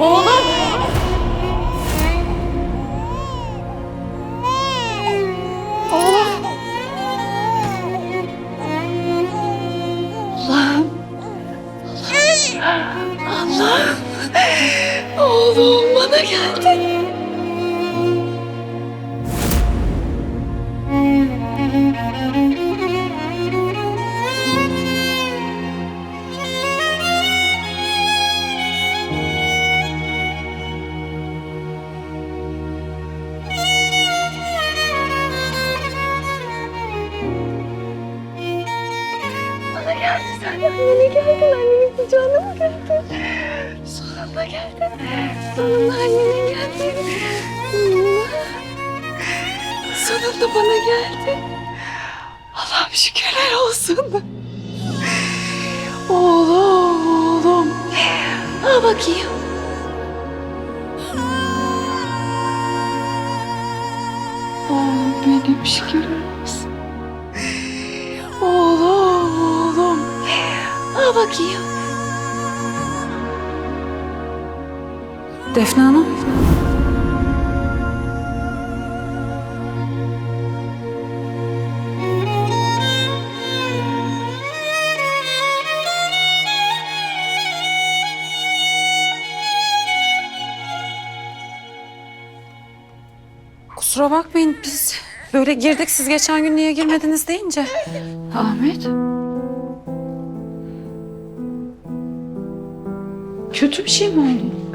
Oğlum! Oğlum! Allah'ım! Allah'ım! Oğlum bana geldi. Thank you. Sen annene geldin annenin kucağına mı geldin? Sonunda geldin. Sonunda annene geldin. Sonunda bana geldin. Allah'ım şükürler olsun. Oğlum, oğlum. Al bakayım. Oğlum benim şükürler olsun. Al bakayım. Defne Hanım. Kusura bakmayın biz böyle girdik siz geçen gün niye girmediniz deyince. Ahmet. Kötü bir şey mi oldu?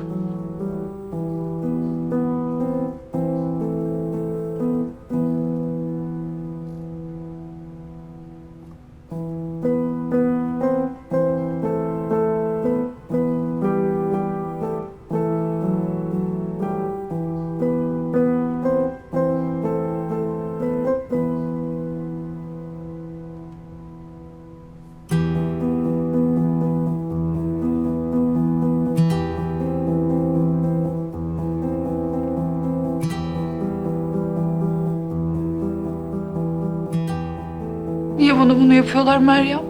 Niye bana bunu yapıyorlar Meryem?